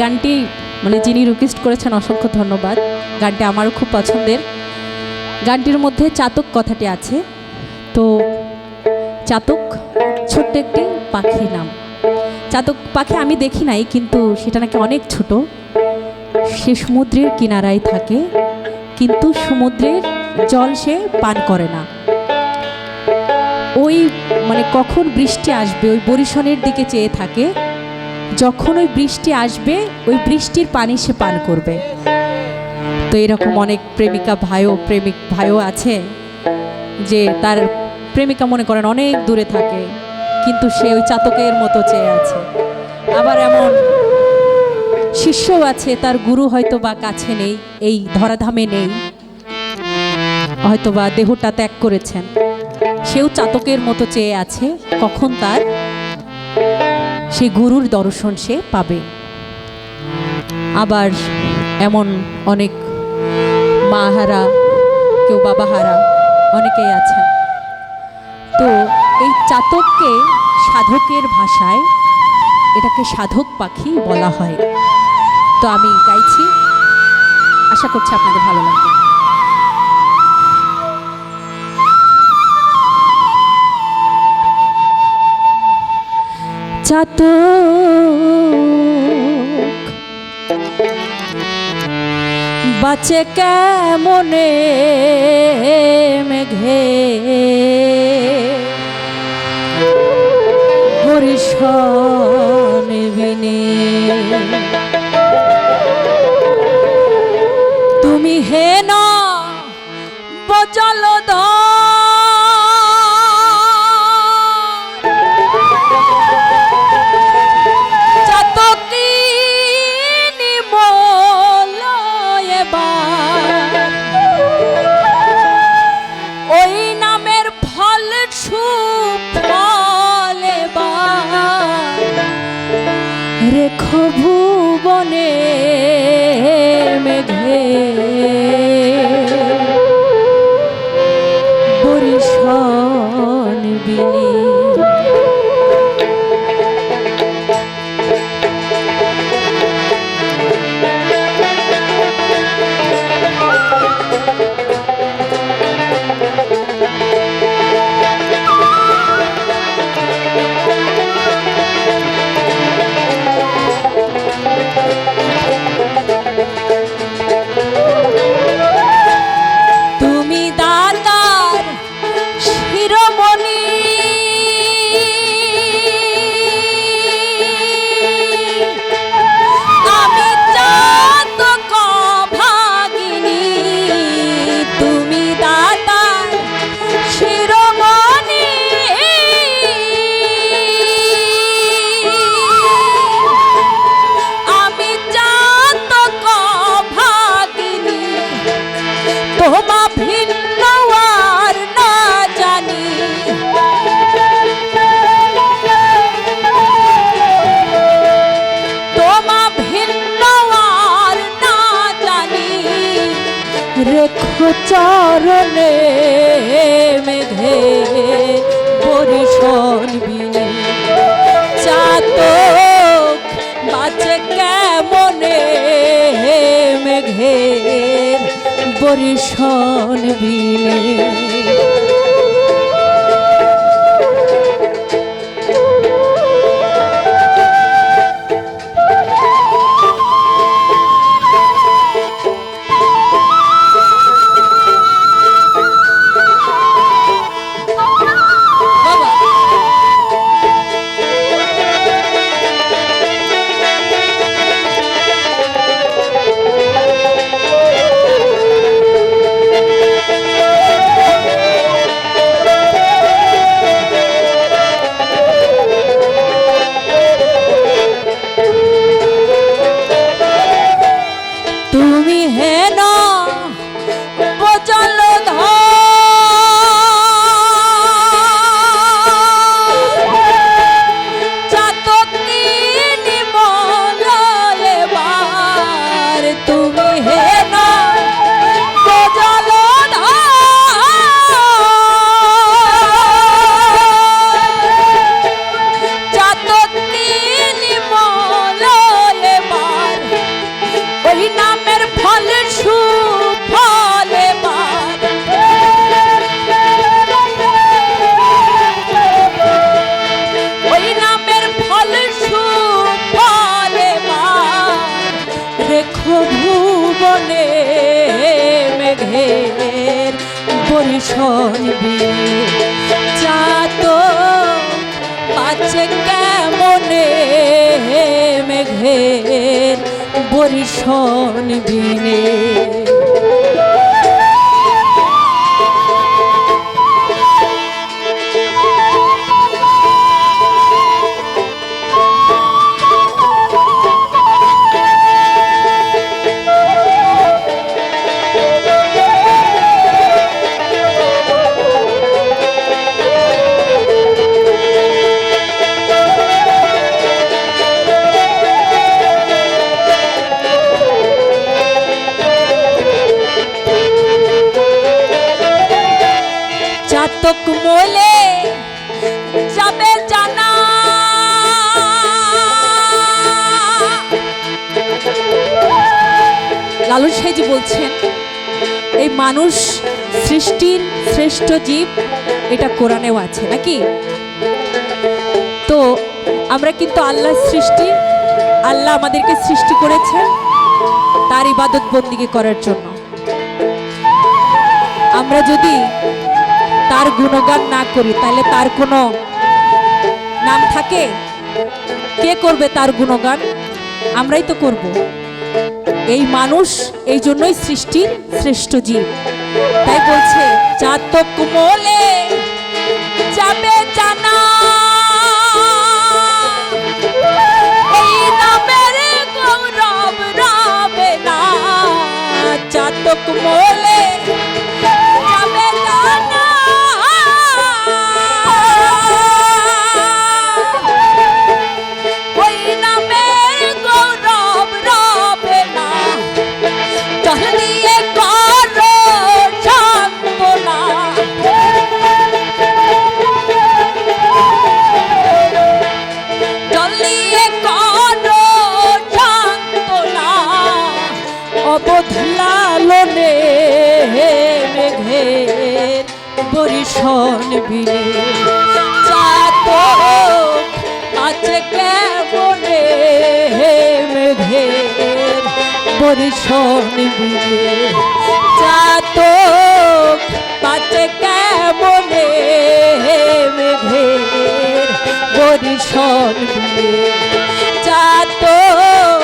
গানটি মানে যিনি রিকোয়েস্ট করেছেন অসংখ্য ধন্যবাদ। গানটি আমারও খুব পছন্দের। গানটির মধ্যে চাতক কথাটি আছে। তো চাতক ছোট্ট একটি পাখির নাম। চাতক পাখি আমি দেখি নাই, কিন্তু সেটা নাকি অনেক ছোট। সে সমুদ্রের কিনারায় থাকে, কিন্তু সমুদ্রের জল সে পান করে না। ওই মানে কখন বৃষ্টি আসবে, ওই বরিশনের দিকে চেয়ে থাকে যখন ওই বৃষ্টি আসবে, ওই বৃষ্টির পানি সে পান করবে। তো এরকম অনেক প্রেমিকা ভাইও, প্রেমিক ভাইও আছে যে তার প্রেমিকা মনে করেন অনেক দূরে থাকে, কিন্তু সে ওই চাতকের মতো চেয়ে আছে। আবার এমন শিষ্যও আছে, তার গুরু হয়তো বা কাছে নেই, এই ধরাধামে নেই হয়তো বা দেহটা ত্যাগ করেছেন। সেও চাতকের মতো চেয়ে আছে, কখন তার সেই গুরুর দর্শন সে পাবে। আবার এমন অনেক মাহারা, কেউ বাবাহারা অনেকেই আছেন। তো এই চাতককে সাধকের ভাষায় এটাকে সাধক পাখি বলা হয়। তো আমি গাইছি। আশা করছি আপনাদের ভালো লাগবে। চাতক বাঁচে কেমনে মেঘে? হরিষণ তুমি হে না বজল চাতকি চরণে মেঘে পরিশন বিনে। চাতক বাঁচে কেমনে মেঘের পরিশন বিনে। বরিশন বিনে চাতো পাচ্ছে কেমনে মেঘের? বরিশন বিনে লালন বলছেন, এই মানুষ সৃষ্টির শ্রেষ্ঠ জীব, এটা কোরআনেও আছে, নাকি? তো আমরা কিন্তু আল্লাহর সৃষ্টি, আল্লাহ আমাদেরকে সৃষ্টি করেছেন তার ইবাদত বন্দিকে করার জন্য। আমরা যদি তার গুণগান না করি, তাহলে তার কোনো নাম থাকে? কে করবে তার গুণগান? আমরাই তো করব। এই মানুষ এই জন্যই সৃষ্টির শ্রেষ্ঠ জীব। তাই বলছে চাতক মোলে যাবে জানা। এই নামের গৌরব রাবে না। চাতক মোলে বিলে চাতক আছে কেমনে মেঘের বরিশন বিলে চাতক আছে কেমনে মেঘের বরিশন বিলে চাতক